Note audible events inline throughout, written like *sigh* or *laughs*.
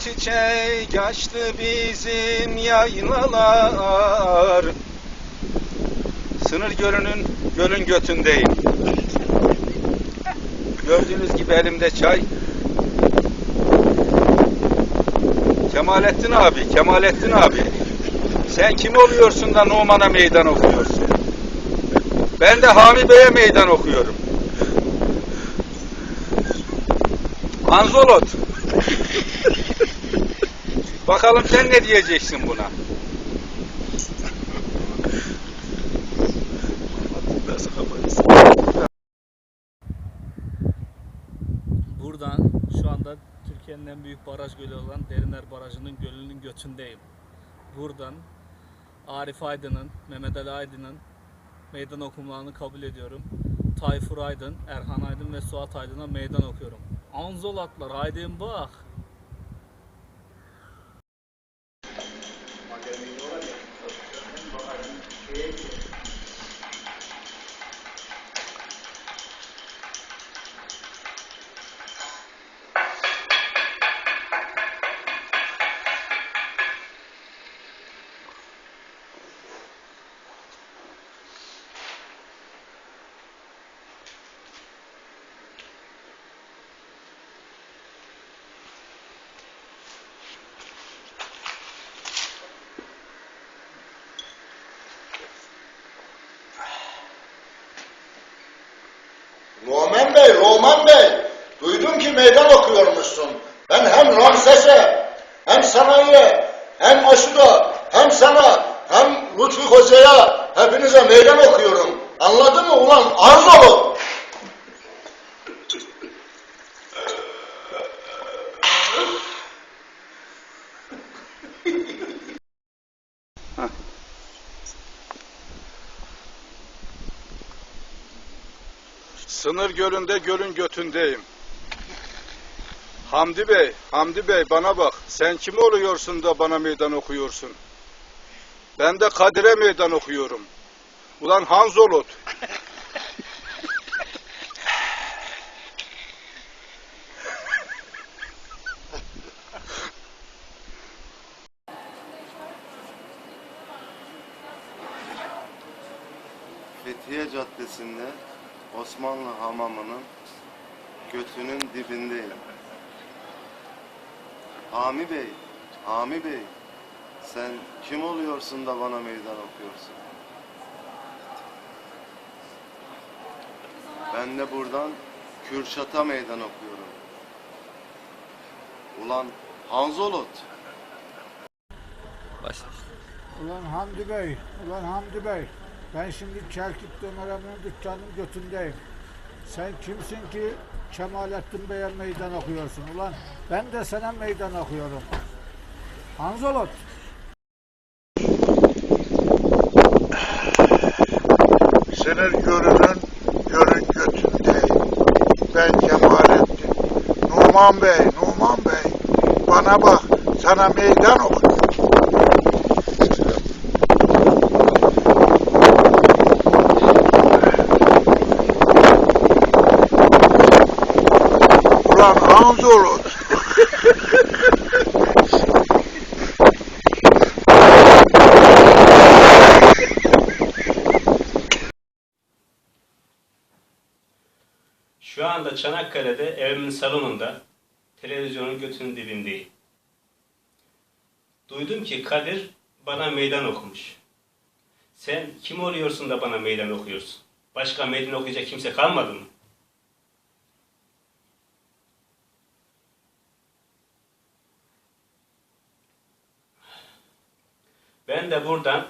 çiçek açtı bizim yaylalar. Sınır gölünün gölün götündeyim. Gördüğünüz gibi elimde çay. Kemalettin abi, Kemalettin abi. Sen kim oluyorsun da Numan'a meydan okuyorsun? Ben de Hami Bey'e meydan okuyorum. Anzolot Bakalım sen ne diyeceksin buna? Buradan şu anda Türkiye'nin en büyük baraj gölü olan Derinler Barajı'nın gölünün götündeyim. Buradan Arif Aydın'ın, Mehmet Ali Aydın'ın meydan okumalarını kabul ediyorum. Tayfur Aydın, Erhan Aydın ve Suat Aydın'a meydan okuyorum. Anzolatlar Aydın bak. Bey, Roman Bey, duydum ki meydan okuyormuşsun. Ben hem Ramses'e, hem Sanayi'ye, hem Aşu'da, hem sana, hem Lütfü Hoca'ya hepinize meydan okuyorum. Anladın mı ulan Arzolu? Sınır gölünde gölün götündeyim. Hamdi Bey, Hamdi Bey bana bak. Sen kim oluyorsun da bana meydan okuyorsun? Ben de Kadir'e meydan okuyorum. Ulan Hanzolut. Fethiye Caddesi'nde Osmanlı Hamamı'nın götünün dibindeyim. Hami Bey, Hami Bey, sen kim oluyorsun da bana meydan okuyorsun? Ben de buradan Kürşat'a meydan okuyorum. Ulan Hanzolot. Başla. Ulan Hamdi Bey, ulan Hamdi Bey. Ben şimdi Çelkit Dömer Emre'nin dükkanının götündeyim. Sen kimsin ki Kemalettin Bey'e meydan okuyorsun? Ulan ben de sana meydan okuyorum. Hanzolot. Sınır gölünün gölün götündeyim. Ben Kemalettin. Numan Bey, Numan Bey. Bana bak, sana meydan okuyorum. Ulan Hanzolut. Şu anda Çanakkale'de evimin salonunda televizyonun götünün dibindeyim. Duydum ki Kadir bana meydan okumuş. Sen kim oluyorsun da bana meydan okuyorsun? Başka meydan okuyacak kimse kalmadı mı? Ben de buradan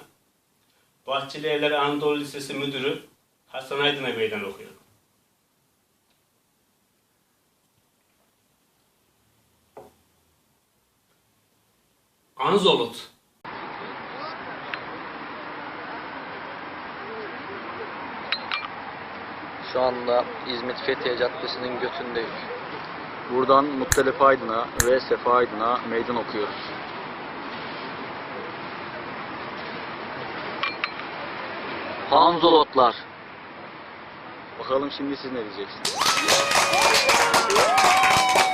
Bahçeli Evler Anadolu Lisesi Müdürü Hasan Aydın'a meydan okuyorum. Anzolut. Şu anda İzmit Fethiye Caddesi'nin götündeyiz. Buradan Muttalip Aydın'a ve Sefa Aydın'a meydan okuyoruz. Hanzolotlar. Bakalım şimdi siz ne diyeceksiniz? *laughs*